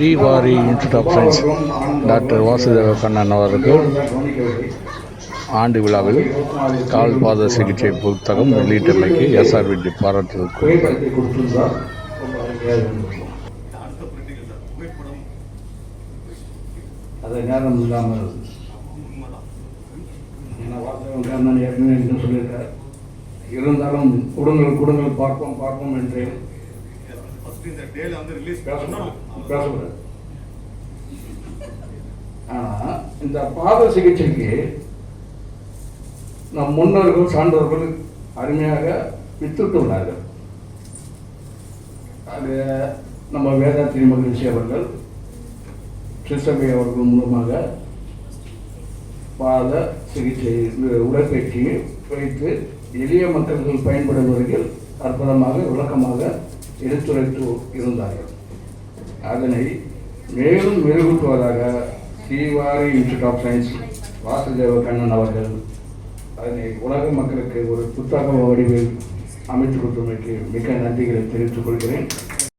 Srivari institute of science doctor Vasudeva Kannan அவருக்கு ஆண்டு விழாவில் கால் பாத சிகிச்சை புத்தகம் வெளியிட்டமைக்கு எஸ்ஆர்விடி பாராட்டுதல் அது நேரம் இல்லாமல் ஏற்கனவே என்று சொல்லியிருக்கார் இருந்தாலும் கொடுங்கள் கொடுங்கள் பார்ப்போம் பார்ப்போம் என்று பேசக்கூடாது பேசக்கூடாது ஆனா இந்த பாத சிகிச்சைக்கு நம் முன்னோர்கள் சான்றோர்கள் அருமையாக வித்துட்டுள்ளார்கள் அது நம்ம வேதாத்திரி மகிழ்ச்சி அவர்கள் சிசபை அவர்கள் மூலமாக பாத சிகிச்சை இந்த உடற்பயிற்சியை வைத்து எளிய மக்கள்கள் பயன்படும் வகையில் அற்புதமாக விளக்கமாக எடுத்துரைத்து இருந்தார்கள். அதனை மேலும் மெருகூட்டுவதாக Srivari institute of science Vasudeva Kannan அவர்கள் அதனை உலக மக்களுக்கு ஒரு புத்தக வடிவில் அமைத்து கொடுத்தமைக்கு மிக்க நன்றிகளை தெரிவித்துக் கொள்கிறேன்.